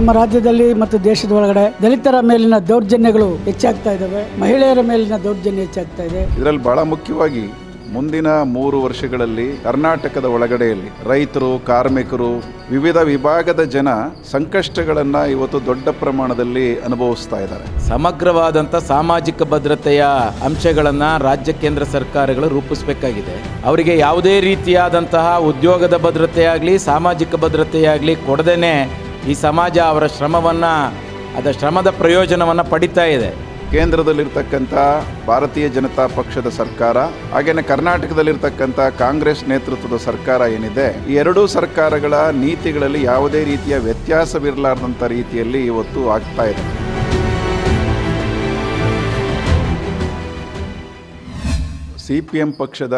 ನಮ್ಮ ರಾಜ್ಯದಲ್ಲಿ ಮತ್ತು ದೇಶದ ಒಳಗಡೆ ದಲಿತರ ಮೇಲಿನ ದೌರ್ಜನ್ಯಗಳು ಹೆಚ್ಚಾಗ್ತಾ ಇದ್ದಾವೆ. ಮಹಿಳೆಯರ ಮೇಲಿನ ದೌರ್ಜನ್ಯ ಹೆಚ್ಚಾಗ್ತಾ ಇದೆ. ಇದರಲ್ಲಿ ಬಹಳ ಮುಖ್ಯವಾಗಿ ಮುಂದಿನ ಮೂರು ವರ್ಷಗಳಲ್ಲಿ ಕರ್ನಾಟಕದ ಒಳಗಡೆಯಲ್ಲಿ ರೈತರು ಕಾರ್ಮಿಕರು ವಿವಿಧ ವಿಭಾಗದ ಜನ ಸಂಕಷ್ಟಗಳನ್ನ ಇವತ್ತು ದೊಡ್ಡ ಪ್ರಮಾಣದಲ್ಲಿ ಅನುಭವಿಸ್ತಾ ಇದ್ದಾರೆ. ಸಮಗ್ರವಾದಂಥ ಸಾಮಾಜಿಕ ಭದ್ರತೆಯ ಅಂಶಗಳನ್ನು ರಾಜ್ಯ ಕೇಂದ್ರ ಸರ್ಕಾರಗಳು ರೂಪಿಸಬೇಕಾಗಿದೆ. ಅವರಿಗೆ ಯಾವುದೇ ರೀತಿಯಾದಂತಹ ಉದ್ಯೋಗದ ಭದ್ರತೆಯಾಗಲಿ ಸಾಮಾಜಿಕ ಭದ್ರತೆಯಾಗಲಿ ಕೊಡದೇನೆ ಈ ಸಮಾಜ ಅವರ ಶ್ರಮವನ್ನು ಅದರ ಶ್ರಮದ ಪ್ರಯೋಜನವನ್ನು ಪಡಿತಾ ಇದೆ. ಕೇಂದ್ರದಲ್ಲಿರ್ತಕ್ಕಂಥ ಭಾರತೀಯ ಜನತಾ ಪಕ್ಷದ ಸರ್ಕಾರ ಹಾಗೆಯೇ ಕರ್ನಾಟಕದಲ್ಲಿರ್ತಕ್ಕಂಥ ಕಾಂಗ್ರೆಸ್ ನೇತೃತ್ವದ ಸರ್ಕಾರ ಏನಿದೆ, ಈ ಎರಡೂ ಸರ್ಕಾರಗಳ ನೀತಿಗಳಲ್ಲಿ ಯಾವುದೇ ರೀತಿಯ ವ್ಯತ್ಯಾಸವಿರಲಾರ್ದಂಥ ರೀತಿಯಲ್ಲಿ ಇವತ್ತು ಆಗ್ತಾ ಇದೆ. ಸಿ ಪಿ ಎಂ ಪಕ್ಷದ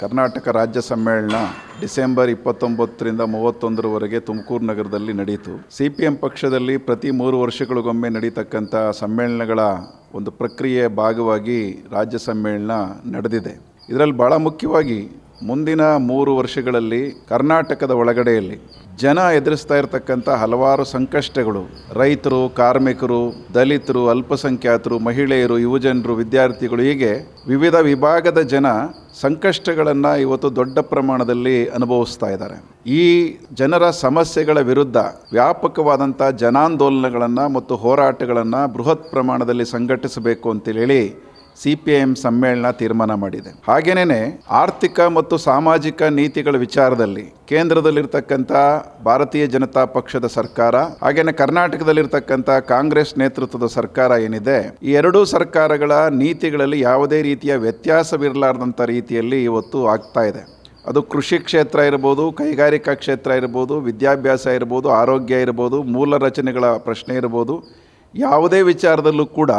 ಕರ್ನಾಟಕ ರಾಜ್ಯ ಸಮ್ಮೇಳನ ಡಿಸೆಂಬರ್ ಇಪ್ಪತ್ತೊಂಬತ್ತರಿಂದ ಮೂವತ್ತೊಂದರವರೆಗೆ ತುಮಕೂರು ನಗರದಲ್ಲಿ ನಡೆಯಿತು. ಸಿ ಪಿ ಎಂ ಪಕ್ಷದಲ್ಲಿ ಪ್ರತಿ ಮೂರು ವರ್ಷಗಳಿಗೊಮ್ಮೆ ನಡೀತಕ್ಕಂಥ ಸಮ್ಮೇಳನಗಳ ಒಂದು ಪ್ರಕ್ರಿಯೆಯ ಭಾಗವಾಗಿ ರಾಜ್ಯ ಸಮ್ಮೇಳನ ನಡೆದಿದೆ. ಇದರಲ್ಲಿ ಭಾಳ ಮುಖ್ಯವಾಗಿ ಮುಂದಿನ ಮೂರು ವರ್ಷಗಳಲ್ಲಿ ಕರ್ನಾಟಕದ ಒಳಗಡೆಯಲ್ಲಿ ಜನ ಎದುರಿಸ್ತಾ ಇರತಕ್ಕಂಥ ಹಲವಾರು ಸಂಕಷ್ಟಗಳು. ರೈತರು, ಕಾರ್ಮಿಕರು, ದಲಿತರು, ಅಲ್ಪಸಂಖ್ಯಾತರು, ಮಹಿಳೆಯರು, ಯುವಜನರು, ವಿದ್ಯಾರ್ಥಿಗಳು ಹೀಗೆ ವಿವಿಧ ವಿಭಾಗದ ಜನ ಸಂಕಷ್ಟಗಳನ್ನು ಇವತ್ತು ದೊಡ್ಡ ಪ್ರಮಾಣದಲ್ಲಿ ಅನುಭವಿಸ್ತಾ ಇದ್ದಾರೆ. ಈ ಜನರ ಸಮಸ್ಯೆಗಳ ವಿರುದ್ಧ ವ್ಯಾಪಕವಾದಂಥ ಜನಾಂದೋಲನಗಳನ್ನು ಮತ್ತು ಹೋರಾಟಗಳನ್ನು ಬೃಹತ್ ಪ್ರಮಾಣದಲ್ಲಿ ಸಂಘಟಿಸಬೇಕು ಅಂತೇಳಿ ಸಿ ಪಿ ಎಂ ಸಮ್ಮೇಳನ ತೀರ್ಮಾನ ಮಾಡಿದೆ. ಹಾಗೇನೇ ಆರ್ಥಿಕ ಮತ್ತು ಸಾಮಾಜಿಕ ನೀತಿಗಳ ವಿಚಾರದಲ್ಲಿ ಕೇಂದ್ರದಲ್ಲಿರ್ತಕ್ಕಂಥ ಭಾರತೀಯ ಜನತಾ ಪಕ್ಷದ ಸರ್ಕಾರ, ಹಾಗೇನೆ ಕರ್ನಾಟಕದಲ್ಲಿರ್ತಕ್ಕಂಥ ಕಾಂಗ್ರೆಸ್ ನೇತೃತ್ವದ ಸರ್ಕಾರ ಏನಿದೆ, ಈ ಎರಡೂ ಸರ್ಕಾರಗಳ ನೀತಿಗಳಲ್ಲಿ ಯಾವುದೇ ರೀತಿಯ ವ್ಯತ್ಯಾಸವಿರಲಾರ್ದಂಥ ರೀತಿಯಲ್ಲಿ ಇವತ್ತು ಆಗ್ತಾ ಇದೆ. ಅದು ಕೃಷಿ ಕ್ಷೇತ್ರ ಇರ್ಬೋದು, ಕೈಗಾರಿಕಾ ಕ್ಷೇತ್ರ ಇರ್ಬೋದು, ವಿದ್ಯಾಭ್ಯಾಸ ಇರ್ಬೋದು, ಆರೋಗ್ಯ ಇರ್ಬೋದು, ಮೂಲ ರಚನೆಗಳ ಪ್ರಶ್ನೆ ಇರ್ಬೋದು, ಯಾವುದೇ ವಿಚಾರದಲ್ಲೂ ಕೂಡ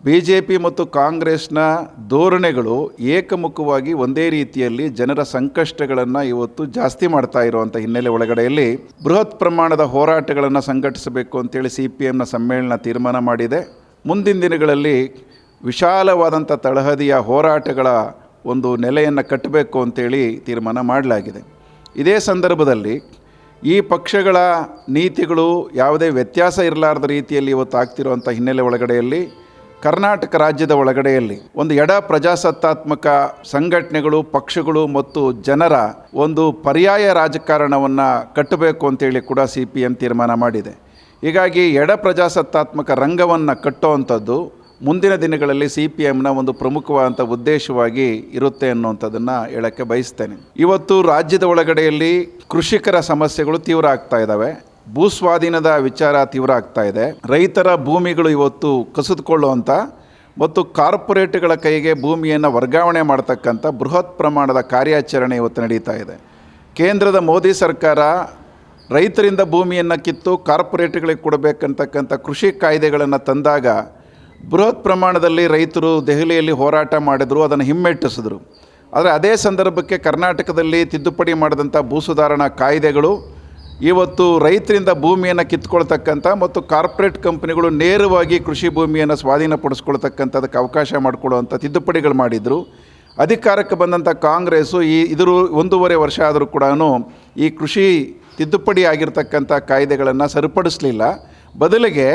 ಬಿ ಜೆ ಪಿ ಮತ್ತು ಕಾಂಗ್ರೆಸ್ನ ಧೋರಣೆಗಳು ಏಕಮುಖವಾಗಿ ಒಂದೇ ರೀತಿಯಲ್ಲಿ ಜನರ ಸಂಕಷ್ಟಗಳನ್ನು ಇವತ್ತು ಜಾಸ್ತಿ ಮಾಡ್ತಾ ಇರುವಂಥ ಹಿನ್ನೆಲೆ ಒಳಗಡೆಯಲ್ಲಿ ಬೃಹತ್ ಪ್ರಮಾಣದ ಹೋರಾಟಗಳನ್ನು ಸಂಘಟಿಸಬೇಕು ಅಂತೇಳಿ ಸಿ ಪಿ ಎಮ್ನ ಸಮ್ಮೇಳನ ತೀರ್ಮಾನ ಮಾಡಿದೆ. ಮುಂದಿನ ದಿನಗಳಲ್ಲಿ ವಿಶಾಲವಾದಂಥ ತಳಹದಿಯ ಹೋರಾಟಗಳ ಒಂದು ನೆಲೆಯನ್ನು ಕಟ್ಟಬೇಕು ಅಂತೇಳಿ ತೀರ್ಮಾನ ಮಾಡಲಾಗಿದೆ. ಇದೇ ಸಂದರ್ಭದಲ್ಲಿ ಈ ಪಕ್ಷಗಳ ನೀತಿಗಳು ಯಾವುದೇ ವ್ಯತ್ಯಾಸ ಇರಲಾರದ ರೀತಿಯಲ್ಲಿ ಇವತ್ತು ಆಗ್ತಿರುವಂಥ ಹಿನ್ನೆಲೆ ಒಳಗಡೆಯಲ್ಲಿ ಕರ್ನಾಟಕ ರಾಜ್ಯದ ಒಳಗಡೆಯಲ್ಲಿ ಒಂದು ಎಡ ಪ್ರಜಾಸತ್ತಾತ್ಮಕ ಸಂಘಟನೆಗಳು, ಪಕ್ಷಗಳು ಮತ್ತು ಜನರ ಒಂದು ಪರ್ಯಾಯ ರಾಜಕಾರಣವನ್ನು ಕಟ್ಟಬೇಕು ಅಂತೇಳಿ ಕೂಡ ಸಿ ಪಿ ಎಂ ತೀರ್ಮಾನ ಮಾಡಿದೆ. ಹೀಗಾಗಿ ಎಡ ಪ್ರಜಾಸತ್ತಾತ್ಮಕ ರಂಗವನ್ನು ಕಟ್ಟುವಂಥದ್ದು ಮುಂದಿನ ದಿನಗಳಲ್ಲಿ ಸಿ ಪಿ ಎಮ್ನ ಒಂದು ಪ್ರಮುಖವಾದಂಥ ಉದ್ದೇಶವಾಗಿ ಇರುತ್ತೆ ಅನ್ನುವಂಥದ್ದನ್ನು ಹೇಳೋಕ್ಕೆ ಬಯಸ್ತೇನೆ. ಇವತ್ತು ರಾಜ್ಯದ ಒಳಗಡೆಯಲ್ಲಿ ಕೃಷಿಕರ ಸಮಸ್ಯೆಗಳು ತೀವ್ರ ಆಗ್ತಾ ಇದ್ದಾವೆ. ಭೂಸ್ವಾಧೀನದ ವಿಚಾರ ತೀವ್ರ ಆಗ್ತಾ ಇದೆ. ರೈತರ ಭೂಮಿಗಳು ಇವತ್ತು ಕಸಿದುಕೊಳ್ಳುವಂಥ ಮತ್ತು ಕಾರ್ಪೊರೇಟ್ಗಳ ಕೈಗೆ ಭೂಮಿಯನ್ನು ವರ್ಗಾವಣೆ ಮಾಡ್ತಕ್ಕಂಥ ಬೃಹತ್ ಪ್ರಮಾಣದ ಕಾರ್ಯಾಚರಣೆ ಇವತ್ತು ನಡೀತಾ ಇದೆ. ಕೇಂದ್ರದ ಮೋದಿ ಸರ್ಕಾರ ರೈತರಿಂದ ಭೂಮಿಯನ್ನು ಕಿತ್ತು ಕಾರ್ಪೊರೇಟ್ಗಳಿಗೆ ಕೊಡಬೇಕಂತಕ್ಕಂಥ ಕೃಷಿ ಕಾಯ್ದೆಗಳನ್ನು ತಂದಾಗ ಬೃಹತ್ ಪ್ರಮಾಣದಲ್ಲಿ ರೈತರು ದೆಹಲಿಯಲ್ಲಿ ಹೋರಾಟ ಮಾಡಿದರು, ಅದನ್ನು ಹಿಮ್ಮೆಟ್ಟಿಸಿದ್ರು. ಆದರೆ ಅದೇ ಸಂದರ್ಭಕ್ಕೆ ಕರ್ನಾಟಕದಲ್ಲಿ ತಿದ್ದುಪಡಿ ಮಾಡಿದಂಥ ಭೂ ಸುಧಾರಣಾ ಕಾಯ್ದೆಗಳು ಇವತ್ತು ರೈತರಿಂದ ಭೂಮಿಯನ್ನು ಕಿತ್ಕೊಳ್ತಕ್ಕಂಥ ಮತ್ತು ಕಾರ್ಪೊರೇಟ್ ಕಂಪ್ನಿಗಳು ನೇರವಾಗಿ ಕೃಷಿ ಭೂಮಿಯನ್ನು ಸ್ವಾಧೀನಪಡಿಸ್ಕೊಳ್ತಕ್ಕಂಥದಕ್ಕೆ ಅವಕಾಶ ಮಾಡಿಕೊಡುವಂಥ ತಿದ್ದುಪಡಿಗಳು ಮಾಡಿದರು. ಅಧಿಕಾರಕ್ಕೆ ಬಂದಂಥ ಕಾಂಗ್ರೆಸ್ಸು ಈ ಇದರೂ ಒಂದೂವರೆ ವರ್ಷ ಆದರೂ ಕೂಡ ಈ ಕೃಷಿ ತಿದ್ದುಪಡಿ ಆಗಿರ್ತಕ್ಕಂಥ ಕಾಯ್ದೆಗಳನ್ನು ಸರಿಪಡಿಸಲಿಲ್ಲ. ಬದಲಿಗೆ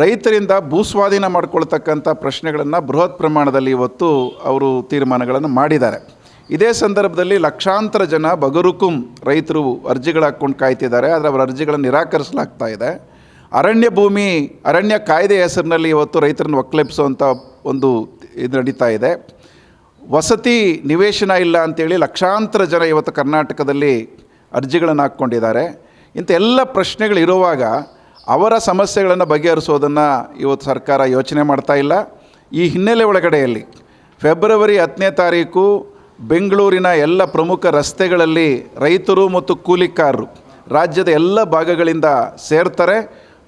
ರೈತರಿಂದ ಭೂಸ್ವಾಧೀನ ಮಾಡಿಕೊಳ್ತಕ್ಕಂಥ ಪ್ರಶ್ನೆಗಳನ್ನು ಬೃಹತ್ ಪ್ರಮಾಣದಲ್ಲಿ ಇವತ್ತು ಅವರು ತೀರ್ಮಾನಗಳನ್ನು ಮಾಡಿದ್ದಾರೆ. ಇದೇ ಸಂದರ್ಭದಲ್ಲಿ ಲಕ್ಷಾಂತರ ಜನ ಬಗರುಕುಂ ರೈತರು ಅರ್ಜಿಗಳು ಹಾಕ್ಕೊಂಡು ಕಾಯ್ತಿದ್ದಾರೆ, ಆದರೆ ಅವರ ಅರ್ಜಿಗಳನ್ನು ನಿರಾಕರಿಸಲಾಗ್ತಾ ಇದೆ. ಅರಣ್ಯ ಭೂಮಿ, ಅರಣ್ಯ ಕಾಯ್ದೆ ಹೆಸರಿನಲ್ಲಿ ಇವತ್ತು ರೈತರನ್ನು ಒಕ್ಕಲೆಬ್ಸುವಂಥ ಒಂದು ಇದು ನಡೀತಾ ಇದೆ. ವಸತಿ ನಿವೇಶನ ಇಲ್ಲ ಅಂತೇಳಿ ಲಕ್ಷಾಂತರ ಜನ ಇವತ್ತು ಕರ್ನಾಟಕದಲ್ಲಿ ಅರ್ಜಿಗಳನ್ನು ಹಾಕ್ಕೊಂಡಿದ್ದಾರೆ. ಇಂಥ ಎಲ್ಲ ಪ್ರಶ್ನೆಗಳಿರುವಾಗ ಅವರ ಸಮಸ್ಯೆಗಳನ್ನು ಬಗೆಹರಿಸೋದನ್ನು ಇವತ್ತು ಸರ್ಕಾರ ಯೋಚನೆ ಮಾಡ್ತಾ ಇಲ್ಲ. ಈ ಹಿನ್ನೆಲೆ ಒಳಗಡೆಯಲ್ಲಿ ಫೆಬ್ರವರಿ ಹತ್ತನೇ ತಾರೀಕು ಬೆಂಗಳೂರಿನ ಎಲ್ಲ ಪ್ರಮುಖ ರಸ್ತೆಗಳಲ್ಲಿ ರೈತರು ಮತ್ತು ಕೂಲಿಕಾರರು ರಾಜ್ಯದ ಎಲ್ಲ ಭಾಗಗಳಿಂದ ಸೇರ್ತಾರೆ.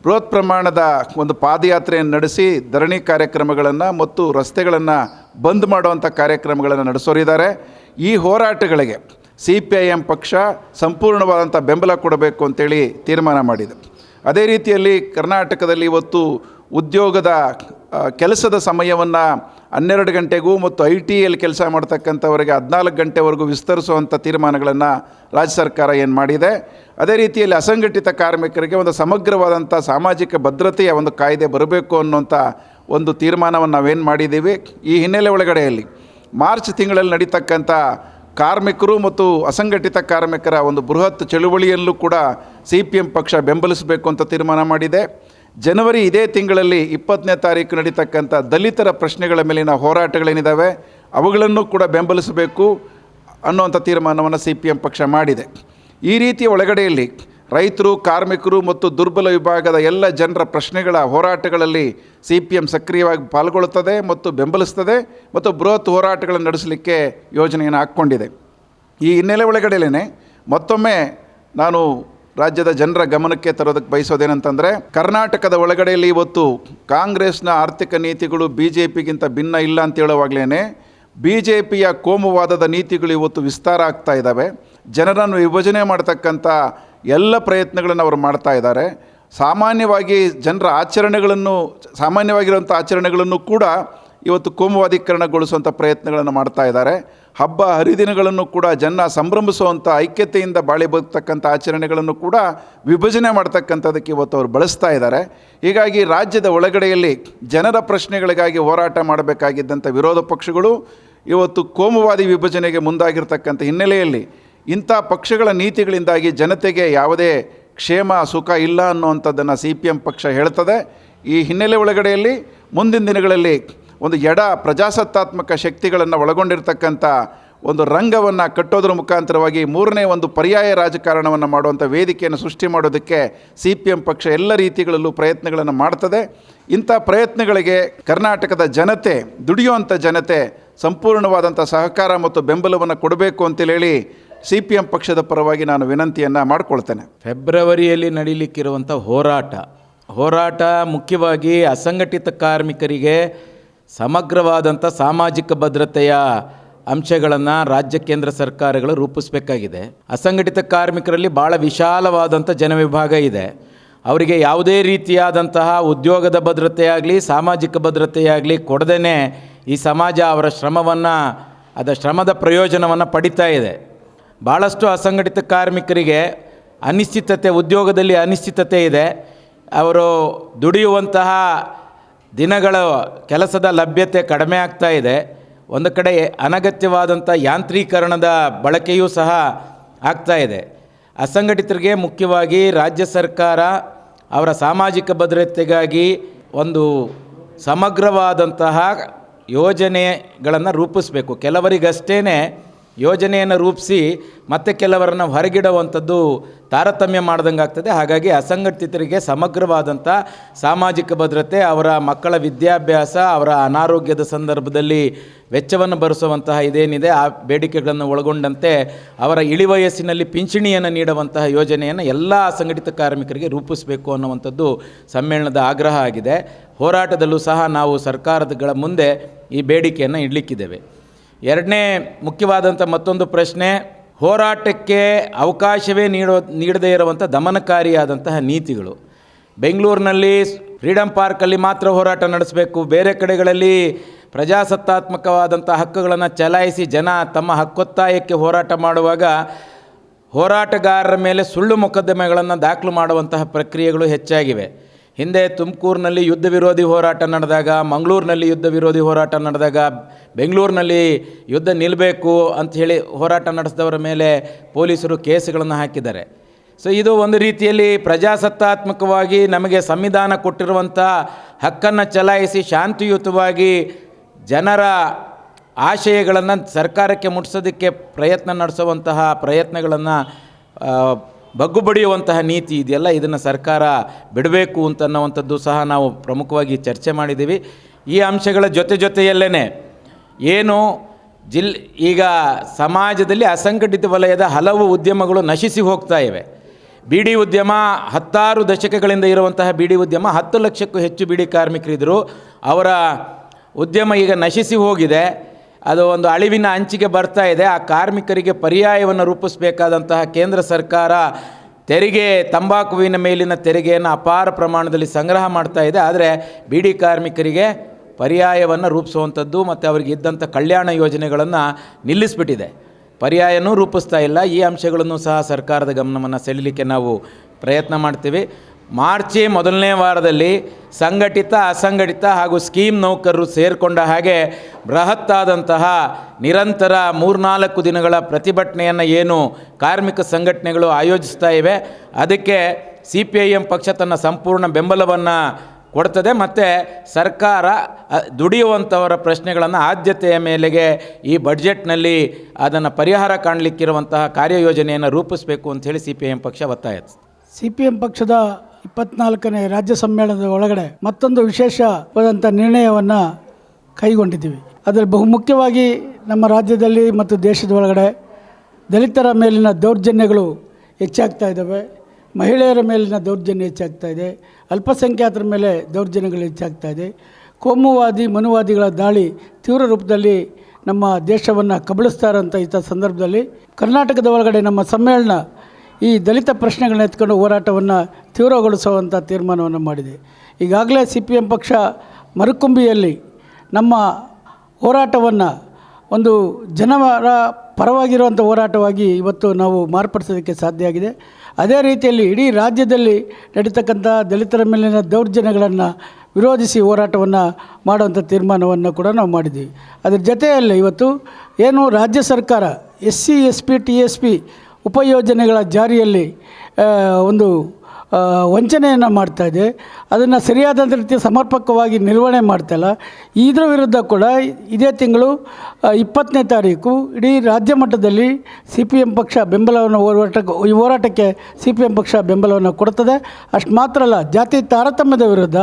ಬೃಹತ್ ಪ್ರಮಾಣದ ಒಂದು ಪಾದಯಾತ್ರೆಯನ್ನು ನಡೆಸಿ ಧರಣಿ ಕಾರ್ಯಕ್ರಮಗಳನ್ನು ಮತ್ತು ರಸ್ತೆಗಳನ್ನು ಬಂದ್ ಮಾಡುವಂಥ ಕಾರ್ಯಕ್ರಮಗಳನ್ನು ನಡೆಸೋರಿದ್ದಾರೆ ಈ ಹೋರಾಟಗಳಿಗೆ ಸಿ ಪಿ ಐ ಎಂ ಪಕ್ಷ ಸಂಪೂರ್ಣವಾದಂಥ ಬೆಂಬಲ ಕೊಡಬೇಕು ಅಂತೇಳಿ ತೀರ್ಮಾನ ಮಾಡಿದೆ. ಅದೇ ರೀತಿಯಲ್ಲಿ ಕರ್ನಾಟಕದಲ್ಲಿ ಇವತ್ತು ಉದ್ಯೋಗದ ಕೆಲಸದ ಸಮಯವನ್ನು ಹನ್ನೆರಡು ಗಂಟೆಗೂ ಮತ್ತು ಐ ಟಿಯಲ್ಲಿ ಕೆಲಸ ಮಾಡ್ತಕ್ಕಂಥವರಿಗೆ ಹದಿನಾಲ್ಕು ಗಂಟೆವರೆಗೂ ವಿಸ್ತರಿಸುವಂಥ ತೀರ್ಮಾನಗಳನ್ನು ರಾಜ್ಯ ಸರ್ಕಾರ ಏನು ಮಾಡಿದೆ? ಅದೇ ರೀತಿಯಲ್ಲಿ ಅಸಂಘಟಿತ ಕಾರ್ಮಿಕರಿಗೆ ಒಂದು ಸಮಗ್ರವಾದಂಥ ಸಾಮಾಜಿಕ ಭದ್ರತೆಯ ಒಂದು ಕಾಯ್ದೆ ಬರಬೇಕು ಅನ್ನುವಂಥ ಒಂದು ತೀರ್ಮಾನವನ್ನು ನಾವೇನು ಮಾಡಿದ್ದೀವಿ? ಈ ಹಿನ್ನೆಲೆ ಒಳಗಡೆಯಲ್ಲಿ ಮಾರ್ಚ್ ತಿಂಗಳಲ್ಲಿ ನಡೀತಕ್ಕಂಥ ಕಾರ್ಮಿಕರು ಮತ್ತು ಅಸಂಘಟಿತ ಕಾರ್ಮಿಕರ ಒಂದು ಬೃಹತ್ ಚಳುವಳಿಯಲ್ಲೂ ಕೂಡ ಸಿ ಪಿ ಎಂ ಪಕ್ಷ ಬೆಂಬಲಿಸಬೇಕು ಅಂತ ತೀರ್ಮಾನ ಮಾಡಿದೆ. ಜನವರಿ ಇದೇ ತಿಂಗಳಲ್ಲಿ ಇಪ್ಪತ್ತನೇ ತಾರೀಕು ನಡೀತಕ್ಕಂಥ ದಲಿತರ ಪ್ರಶ್ನೆಗಳ ಮೇಲಿನ ಹೋರಾಟಗಳೇನಿದ್ದಾವೆ ಅವುಗಳನ್ನು ಕೂಡ ಬೆಂಬಲಿಸಬೇಕು ಅನ್ನುವಂಥ ತೀರ್ಮಾನವನ್ನು ಸಿ ಪಿ ಎಂ ಪಕ್ಷ ಮಾಡಿದೆ. ಈ ರೀತಿಯ ಒಳಗಡೆಯಲ್ಲಿ ರೈತರು, ಕಾರ್ಮಿಕರು ಮತ್ತು ದುರ್ಬಲ ವಿಭಾಗದ ಎಲ್ಲ ಜನರ ಪ್ರಶ್ನೆಗಳ ಹೋರಾಟಗಳಲ್ಲಿ ಸಿ ಪಿ ಎಂ ಸಕ್ರಿಯವಾಗಿ ಪಾಲ್ಗೊಳ್ಳುತ್ತದೆ ಮತ್ತು ಬೆಂಬಲಿಸ್ತದೆ ಮತ್ತು ಬೃಹತ್ ಹೋರಾಟಗಳನ್ನು ನಡೆಸಲಿಕ್ಕೆ ಯೋಜನೆಯನ್ನು ಹಾಕ್ಕೊಂಡಿದೆ. ಈ ಹಿನ್ನೆಲೆ ಒಳಗಡೆಯಲ್ಲೇ ಮತ್ತೊಮ್ಮೆ ನಾನು ರಾಜ್ಯದ ಜನರ ಗಮನಕ್ಕೆ ತರೋದಕ್ಕೆ ಬಯಸೋದೇನಂತಂದರೆ, ಕರ್ನಾಟಕದ ಒಳಗಡೆಯಲ್ಲಿ ಇವತ್ತು ಕಾಂಗ್ರೆಸ್ನ ಆರ್ಥಿಕ ನೀತಿಗಳು ಬಿ ಜೆ ಪಿಗಿಂತ ಭಿನ್ನ ಇಲ್ಲ ಅಂತ ಹೇಳುವಾಗಲೇ ಬಿ ಜೆ ಪಿಯ ಕೋಮುವಾದದ ನೀತಿಗಳು ಇವತ್ತು ವಿಸ್ತಾರ ಆಗ್ತಾ ಇದ್ದಾವೆ ಜನರನ್ನು ವಿಭಜನೆ ಮಾಡ್ತಕ್ಕಂಥ ಎಲ್ಲ ಪ್ರಯತ್ನಗಳನ್ನು ಅವರು ಮಾಡ್ತಾ ಇದ್ದಾರೆ. ಸಾಮಾನ್ಯವಾಗಿ ಜನರ ಆಚರಣೆಗಳನ್ನು, ಸಾಮಾನ್ಯವಾಗಿರುವಂಥ ಆಚರಣೆಗಳನ್ನು ಕೂಡ ಇವತ್ತು ಕೋಮುವಾದೀಕರಣಗೊಳಿಸುವಂಥ ಪ್ರಯತ್ನಗಳನ್ನು ಮಾಡ್ತಾ ಇದ್ದಾರೆ. ಹಬ್ಬ ಹರಿದಿನಗಳನ್ನು ಕೂಡ ಜನ ಸಂಭ್ರಮಿಸುವಂಥ ಐಕ್ಯತೆಯಿಂದ ಬಾಳಿ ಬರ್ತಕ್ಕಂಥ ಆಚರಣೆಗಳನ್ನು ಕೂಡ ವಿಭಜನೆ ಮಾಡ್ತಕ್ಕಂಥದ್ದಕ್ಕೆ ಇವತ್ತು ಅವರು ಬಳಸ್ತಾ ಇದ್ದಾರೆ. ಹೀಗಾಗಿ ರಾಜ್ಯದ ಒಳಗಡೆಯಲ್ಲಿ ಜನರ ಪ್ರಶ್ನೆಗಳಿಗಾಗಿ ಹೋರಾಟ ಮಾಡಬೇಕಾಗಿದ್ದಂಥ ವಿರೋಧ ಪಕ್ಷಗಳು ಇವತ್ತು ಕೋಮುವಾದಿ ವಿಭಜನೆಗೆ ಮುಂದಾಗಿರ್ತಕ್ಕಂಥ ಹಿನ್ನೆಲೆಯಲ್ಲಿ ಇಂಥ ಪಕ್ಷಗಳ ನೀತಿಗಳಿಂದಾಗಿ ಜನತೆಗೆ ಯಾವುದೇ ಕ್ಷೇಮ, ಸುಖ ಇಲ್ಲ ಅನ್ನುವಂಥದ್ದನ್ನು ಸಿ ಪಿ ಎಂ ಪಕ್ಷ ಹೇಳ್ತದೆ. ಈ ಹಿನ್ನೆಲೆ ಒಳಗಡೆಯಲ್ಲಿ ಮುಂದಿನ ದಿನಗಳಲ್ಲಿ ಒಂದು ಎಡ ಪ್ರಜಾಸತ್ತಾತ್ಮಕ ಶಕ್ತಿಗಳನ್ನು ಒಳಗೊಂಡಿರ್ತಕ್ಕಂಥ ಒಂದು ರಂಗವನ್ನು ಕಟ್ಟೋದ್ರ ಮುಖಾಂತರವಾಗಿ ಮೂರನೇ ಒಂದು ಪರ್ಯಾಯ ರಾಜಕಾರಣವನ್ನು ಮಾಡುವಂಥ ವೇದಿಕೆಯನ್ನು ಸೃಷ್ಟಿ ಮಾಡೋದಕ್ಕೆ ಸಿ ಪಿ ಎಂ ಪಕ್ಷ ಎಲ್ಲ ರೀತಿಗಳಲ್ಲೂ ಪ್ರಯತ್ನಗಳನ್ನು ಮಾಡ್ತದೆ. ಇಂಥ ಪ್ರಯತ್ನಗಳಿಗೆ ಕರ್ನಾಟಕದ ಜನತೆ ದುಡಿಯುವಂಥ ಜನತೆ ಸಂಪೂರ್ಣವಾದಂಥ ಸಹಕಾರ ಮತ್ತು ಬೆಂಬಲವನ್ನು ಕೊಡಬೇಕು ಅಂತೇಳಿ ಸಿ ಪಿ ಎಂ ಪಕ್ಷದ ಪರವಾಗಿ ನಾನು ವಿನಂತಿಯನ್ನು ಮಾಡಿಕೊಳ್ತೇನೆ. ಫೆಬ್ರವರಿಯಲ್ಲಿ ನಡೀಲಿಕ್ಕಿರುವಂಥ ಹೋರಾಟ. ಹೋರಾಟ ಮುಖ್ಯವಾಗಿ ಅಸಂಘಟಿತ ಕಾರ್ಮಿಕರಿಗೆ ಸಮಗ್ರವಾದಂಥ ಸಾಮಾಜಿಕ ಭದ್ರತೆಯ ಅಂಶಗಳನ್ನು ರಾಜ್ಯ ಕೇಂದ್ರ ಸರ್ಕಾರಗಳು ರೂಪಿಸಬೇಕಾಗಿದೆ. ಅಸಂಘಟಿತ ಕಾರ್ಮಿಕರಲ್ಲಿ ಭಾಳ ವಿಶಾಲವಾದಂಥ ಜನವಿಭಾಗ ಇದೆ. ಅವರಿಗೆ ಯಾವುದೇ ರೀತಿಯಾದಂತಹ ಉದ್ಯೋಗದ ಭದ್ರತೆಯಾಗಲಿ, ಸಾಮಾಜಿಕ ಭದ್ರತೆಯಾಗಲಿ ಕೊಡದೇ ಈ ಸಮಾಜ ಅವರ ಶ್ರಮವನ್ನು ಅದರ ಶ್ರಮದ ಪ್ರಯೋಜನವನ್ನು ಪಡಿತಾ ಇದೆ. ಭಾಳಷ್ಟು ಅಸಂಘಟಿತ ಕಾರ್ಮಿಕರಿಗೆ ಅನಿಶ್ಚಿತತೆ, ಉದ್ಯೋಗದಲ್ಲಿ ಅನಿಶ್ಚಿತತೆ ಇದೆ. ಅವರು ದುಡಿಯುವಂತಹ ದಿನಗಳ ಕೆಲಸದ ಲಭ್ಯತೆ ಕಡಿಮೆ ಆಗ್ತಾ ಇದೆ. ಒಂದು ಕಡೆ ಅನಗತ್ಯವಾದಂಥ ಯಾಂತ್ರೀಕರಣದ ಬಳಕೆಯೂ ಸಹ ಆಗ್ತಾ ಇದೆ. ಅಸಂಘಟಿತರಿಗೆ ಮುಖ್ಯವಾಗಿ ರಾಜ್ಯ ಸರ್ಕಾರ ಅವರ ಸಾಮಾಜಿಕ ಭದ್ರತೆಗಾಗಿ ಒಂದು ಸಮಗ್ರವಾದಂತಹ ಯೋಜನೆಗಳನ್ನು ರೂಪಿಸಬೇಕು. ಕೆಲವರಿಗಷ್ಟೇ ಯೋಜನೆಯನ್ನು ರೂಪಿಸಿ ಮತ್ತೆ ಕೆಲವರನ್ನು ಹೊರಗಿಡುವಂಥದ್ದು ತಾರತಮ್ಯ ಮಾಡ್ದಂಗೆ ಹಾಗಾಗಿ ಅಸಂಘಟಿತರಿಗೆ ಸಮಗ್ರವಾದಂಥ ಸಾಮಾಜಿಕ ಭದ್ರತೆ, ಅವರ ಮಕ್ಕಳ ವಿದ್ಯಾಭ್ಯಾಸ, ಅವರ ಅನಾರೋಗ್ಯದ ಸಂದರ್ಭದಲ್ಲಿ ವೆಚ್ಚವನ್ನು ಭರಿಸುವಂತಹ ಇದೇನಿದೆ, ಆ ಬೇಡಿಕೆಗಳನ್ನು ಒಳಗೊಂಡಂತೆ ಅವರ ಇಳಿವಯಸ್ಸಿನಲ್ಲಿ ಪಿಂಚಣಿಯನ್ನು ನೀಡುವಂತಹ ಯೋಜನೆಯನ್ನು ಎಲ್ಲ ಅಸಂಘಟಿತ ಕಾರ್ಮಿಕರಿಗೆ ರೂಪಿಸಬೇಕು ಅನ್ನುವಂಥದ್ದು ಸಮ್ಮೇಳನದ ಆಗ್ರಹ ಆಗಿದೆ. ಹೋರಾಟದಲ್ಲೂ ಸಹ ನಾವು ಸರ್ಕಾರಗಳ ಮುಂದೆ ಈ ಬೇಡಿಕೆಯನ್ನು ಇಡಲಿಕ್ಕಿದ್ದೇವೆ. ಎರಡನೇ ಮುಖ್ಯವಾದಂಥ ಮತ್ತೊಂದು ಪ್ರಶ್ನೆ, ಹೋರಾಟಕ್ಕೆ ಅವಕಾಶವೇ ನೀಡೋ, ನೀಡದೇ ಇರುವಂಥ ದಮನಕಾರಿಯಾದಂತಹ ನೀತಿಗಳು. ಬೆಂಗಳೂರಿನಲ್ಲಿ ಫ್ರೀಡಮ್ ಪಾರ್ಕಲ್ಲಿ ಮಾತ್ರ ಹೋರಾಟ ನಡೆಸಬೇಕು, ಬೇರೆ ಕಡೆಗಳಲ್ಲಿ ಪ್ರಜಾಸತ್ತಾತ್ಮಕವಾದಂಥ ಹಕ್ಕುಗಳನ್ನು ಚಲಾಯಿಸಿ ಜನ ತಮ್ಮ ಹಕ್ಕೊತ್ತಾಯಕ್ಕೆ ಹೋರಾಟ ಮಾಡುವಾಗ ಹೋರಾಟಗಾರರ ಮೇಲೆ ಸುಳ್ಳು ಮೊಕದ್ದಮೆಗಳನ್ನು ದಾಖಲು ಮಾಡುವಂತಹ ಪ್ರಕ್ರಿಯೆಗಳು ಹೆಚ್ಚಾಗಿವೆ. ಹಿಂದೆ ತುಮಕೂರಿನಲ್ಲಿ ಯುದ್ಧ ವಿರೋಧಿ ಹೋರಾಟ ನಡೆದಾಗ, ಮಂಗಳೂರಿನಲ್ಲಿ ಯುದ್ಧ ವಿರೋಧಿ ಹೋರಾಟ ನಡೆದಾಗ, ಬೆಂಗಳೂರಿನಲ್ಲಿ ಯುದ್ಧ ನಿಲ್ಲಬೇಕು ಅಂಥೇಳಿ ಹೋರಾಟ ನಡೆಸಿದವರ ಮೇಲೆ ಪೊಲೀಸರು ಕೇಸುಗಳನ್ನು ಹಾಕಿದ್ದಾರೆ. ಸೊ, ಇದು ಒಂದು ರೀತಿಯಲ್ಲಿ ಪ್ರಜಾಸತ್ತಾತ್ಮಕವಾಗಿ ನಮಗೆ ಸಂವಿಧಾನ ಕೊಟ್ಟಿರುವಂಥ ಹಕ್ಕನ್ನು ಚಲಾಯಿಸಿ ಶಾಂತಿಯುತವಾಗಿ ಜನರ ಆಶಯಗಳನ್ನು ಸರ್ಕಾರಕ್ಕೆ ಮುಟ್ಟಿಸೋದಕ್ಕೆ ಪ್ರಯತ್ನ ನಡೆಸುವಂತಹ ಪ್ರಯತ್ನಗಳನ್ನು ಬಗ್ಗು ಬಡಿಯುವಂತಹ ನೀತಿ ಇದೆಯಲ್ಲ, ಇದನ್ನು ಸರ್ಕಾರ ಬಿಡಬೇಕು ಅಂತನ್ನುವಂಥದ್ದು ಸಹ ನಾವು ಪ್ರಮುಖವಾಗಿ ಚರ್ಚೆ ಮಾಡಿದ್ದೀವಿ. ಈ ಅಂಶಗಳ ಜೊತೆ ಜೊತೆಯಲ್ಲೇ ಏನು ಜಿಲ್, ಈಗ ಸಮಾಜದಲ್ಲಿ ಅಸಂಘಟಿತ ವಲಯದ ಹಲವು ಉದ್ಯಮಗಳು ನಶಿಸಿ ಹೋಗ್ತಾ ಇವೆ. ಬೀಡಿ ಉದ್ಯಮ ಹತ್ತಾರು ದಶಕಗಳಿಂದ ಇರುವಂತಹ ಬೀಡಿ ಉದ್ಯಮ ಹತ್ತು ಲಕ್ಷಕ್ಕೂ ಹೆಚ್ಚು ಬೀಡಿ ಕಾರ್ಮಿಕರಿದ್ದರು. ಅವರ ಉದ್ಯಮ ಈಗ ನಶಿಸಿ ಹೋಗಿದೆ. ಅದು ಒಂದು ಅಳಿವಿನ ಅಂಚಿಗೆ ಬರ್ತಾ ಇದೆ. ಆ ಕಾರ್ಮಿಕರಿಗೆ ಪರ್ಯಾಯವನ್ನು ರೂಪಿಸಬೇಕಾದಂತಹ ಕೇಂದ್ರ ಸರ್ಕಾರ ತೆರಿಗೆ, ತಂಬಾಕುವಿನ ಮೇಲಿನ ತೆರಿಗೆಯನ್ನು ಅಪಾರ ಪ್ರಮಾಣದಲ್ಲಿ ಸಂಗ್ರಹ ಮಾಡ್ತಾ ಇದೆ. ಆದರೆ ಬೀಡಿ ಕಾರ್ಮಿಕರಿಗೆ ಪರ್ಯಾಯವನ್ನು ರೂಪಿಸುವಂಥದ್ದು ಮತ್ತು ಅವರಿಗೆ ಇದ್ದಂಥ ಕಲ್ಯಾಣ ಯೋಜನೆಗಳನ್ನು ನಿಲ್ಲಿಸಿಬಿಟ್ಟಿದೆ. ಪರ್ಯಾಯನೂ ರೂಪಿಸ್ತಾ ಇಲ್ಲ. ಈ ಅಂಶಗಳನ್ನು ಸಹ ಸರ್ಕಾರದ ಗಮನವನ್ನು ಸೆಳೀಲಿಕ್ಕೆ ನಾವು ಪ್ರಯತ್ನ ಮಾಡ್ತೀವಿ. ಮಾರ್ಚಿ ಮೊದಲನೇ ವಾರದಲ್ಲಿ ಸಂಘಟಿತ, ಅಸಂಘಟಿತ ಹಾಗೂ ಸ್ಕೀಮ್ ನೌಕರರು ಸೇರಿಕೊಂಡ ಹಾಗೆ ಬೃಹತ್ತಾದಂತಹ ನಿರಂತರ ಮೂರ್ನಾಲ್ಕು ದಿನಗಳ ಪ್ರತಿಭಟನೆಯನ್ನು ಏನು ಕಾರ್ಮಿಕ ಸಂಘಟನೆಗಳು ಆಯೋಜಿಸ್ತಾ ಇವೆ. ಅದಕ್ಕೆ ಸಿ ಪಿ ಐ ಎಂ ಪಕ್ಷ ತನ್ನ ಸಂಪೂರ್ಣ ಬೆಂಬಲವನ್ನು ಕೊಡ್ತದೆ ಮತ್ತು ಸರ್ಕಾರ ದುಡಿಯುವಂಥವರ ಪ್ರಶ್ನೆಗಳನ್ನು ಆದ್ಯತೆಯ ಮೇಲೆಗೆ ಈ ಬಡ್ಜೆಟ್ನಲ್ಲಿ ಅದನ್ನು ಪರಿಹಾರ ಕಾಣಲಿಕ್ಕಿರುವಂತಹ ಕಾರ್ಯಯೋಜನೆಯನ್ನು ರೂಪಿಸಬೇಕು ಅಂತೇಳಿ ಸಿ ಪಿ ಐ ಎಂ ಪಕ್ಷ ಒತ್ತಾಯ ಸಿ ಪಿ ಎಂ ಪಕ್ಷದ ಇಪ್ಪತ್ನಾಲ್ಕನೇ ರಾಜ್ಯ ಸಮ್ಮೇಳನದ ಒಳಗಡೆ ಮತ್ತೊಂದು ವಿಶೇಷವಾದಂಥ ನಿರ್ಣಯವನ್ನು ಕೈಗೊಂಡಿದ್ದೀವಿ. ಅದರ ಬಹುಮುಖ್ಯವಾಗಿ ನಮ್ಮ ರಾಜ್ಯದಲ್ಲಿ ಮತ್ತು ದೇಶದ ಒಳಗಡೆ ದಲಿತರ ಮೇಲಿನ ದೌರ್ಜನ್ಯಗಳು ಹೆಚ್ಚಾಗ್ತಾ ಇದ್ದಾವೆ. ಮಹಿಳೆಯರ ಮೇಲಿನ ದೌರ್ಜನ್ಯ ಹೆಚ್ಚಾಗ್ತಾ ಇದೆ. ಅಲ್ಪಸಂಖ್ಯಾತರ ಮೇಲೆ ದೌರ್ಜನ್ಯಗಳು ಹೆಚ್ಚಾಗ್ತಾ ಇದೆ. ಕೋಮುವಾದಿ, ಮನುವಾದಿಗಳ ದಾಳಿ ತೀವ್ರ ರೂಪದಲ್ಲಿ ನಮ್ಮ ದೇಶವನ್ನು ಕಬಳಿಸ್ತಾ ಇರೋಂಥ ಇಂಥ ಸಂದರ್ಭದಲ್ಲಿ ಕರ್ನಾಟಕದ ಒಳಗಡೆ ನಮ್ಮ ಸಮ್ಮೇಳನ ಈ ದಲಿತ ಪ್ರಶ್ನೆಗಳನ್ನ ಎತ್ಕೊಂಡು ಹೋರಾಟವನ್ನು ತೀವ್ರಗೊಳಿಸುವಂಥ ತೀರ್ಮಾನವನ್ನು ಮಾಡಿದೆ. ಈಗಾಗಲೇ ಸಿ ಪಿ ಎಂ ಪಕ್ಷ ಮರುಕುಂಬಿಯಲ್ಲಿ ನಮ್ಮ ಹೋರಾಟವನ್ನು ಒಂದು ಜನರ ಪರವಾಗಿರುವಂಥ ಹೋರಾಟವಾಗಿ ಇವತ್ತು ನಾವು ಮಾರ್ಪಡಿಸೋದಕ್ಕೆ ಸಾಧ್ಯ ಆಗಿದೆ. ಅದೇ ರೀತಿಯಲ್ಲಿ ಇಡೀ ರಾಜ್ಯದಲ್ಲಿ ನಡೀತಕ್ಕಂಥ ದಲಿತರ ಮೇಲಿನ ದೌರ್ಜನ್ಯಗಳನ್ನು ವಿರೋಧಿಸಿ ಹೋರಾಟವನ್ನು ಮಾಡುವಂಥ ತೀರ್ಮಾನವನ್ನು ಕೂಡ ನಾವು ಮಾಡಿದ್ದೀವಿ ಅದರ ಜೊತೆಯಲ್ಲಿ ಇವತ್ತು ಏನು ರಾಜ್ಯ ಸರ್ಕಾರ S C S P T S P ಉಪಯೋಜನೆಗಳ ಜಾರಿಯಲ್ಲಿ ಒಂದು ವಂಚನೆಯನ್ನು ಮಾಡ್ತಾ ಇದೆ. ಅದನ್ನು ಸರಿಯಾದ ರೀತಿ ಸಮರ್ಪಕವಾಗಿ ನಿರ್ವಹಣೆ ಮಾಡ್ತಾಯಿಲ್ಲ ಇದರ ವಿರುದ್ಧ ಕೂಡ ಇದೇ ತಿಂಗಳು ಇಪ್ಪತ್ತನೇ ತಾರೀಕು ಇಡೀ ರಾಜ್ಯ ಮಟ್ಟದಲ್ಲಿ ಸಿ ಪಿ ಎಂ ಪಕ್ಷ ಬೆಂಬಲವನ್ನು ಹೋರಾಟಕ್ಕೆ, ಈ ಹೋರಾಟಕ್ಕೆ ಸಿ ಪಿ ಎಂ ಪಕ್ಷ ಬೆಂಬಲವನ್ನು ಕೊಡುತ್ತದೆ. ಅಷ್ಟು ಮಾತ್ರ ಅಲ್ಲ, ಜಾತಿ ತಾರತಮ್ಯದ ವಿರುದ್ಧ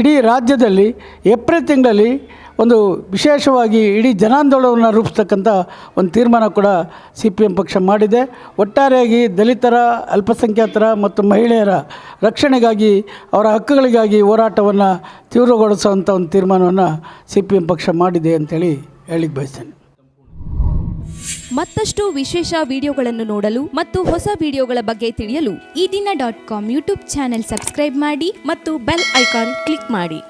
ಇಡೀ ರಾಜ್ಯದಲ್ಲಿ ಏಪ್ರಿಲ್ ತಿಂಗಳಲ್ಲಿ ಒಂದು ವಿಶೇಷವಾಗಿ ಇಡೀ ಜನಾಂದೋಲನವನ್ನು ರೂಪಿಸ್ತಕ್ಕಂಥ ಒಂದು ತೀರ್ಮಾನ ಕೂಡ ಸಿ ಪಿ ಎಂ ಪಕ್ಷ ಮಾಡಿದೆ. ಒಟ್ಟಾರೆಯಾಗಿ ದಲಿತರ, ಅಲ್ಪಸಂಖ್ಯಾತರ ಮತ್ತು ಮಹಿಳೆಯರ ರಕ್ಷಣೆಗಾಗಿ, ಅವರ ಹಕ್ಕುಗಳಿಗಾಗಿ ಹೋರಾಟವನ್ನು ತೀವ್ರಗೊಳಿಸುವಂಥ ಒಂದು ತೀರ್ಮಾನವನ್ನು ಸಿ ಪಿ ಎಂ ಪಕ್ಷ ಮಾಡಿದೆ ಅಂತೇಳಿ ಹೇಳಿಕ್ಕೆ ಬಯಸ್ತೇನೆ. ಮತ್ತಷ್ಟು ವಿಶೇಷ ವಿಡಿಯೋಗಳನ್ನು ನೋಡಲು ಮತ್ತು ಹೊಸ ವಿಡಿಯೋಗಳ ಬಗ್ಗೆ ತಿಳಿಯಲು Eedina dot com YouTube channel subscribe ಮಾಡಿ ಮತ್ತು ಬೆಲ್ ಐಕಾನ್ ಕ್ಲಿಕ್ ಮಾಡಿ.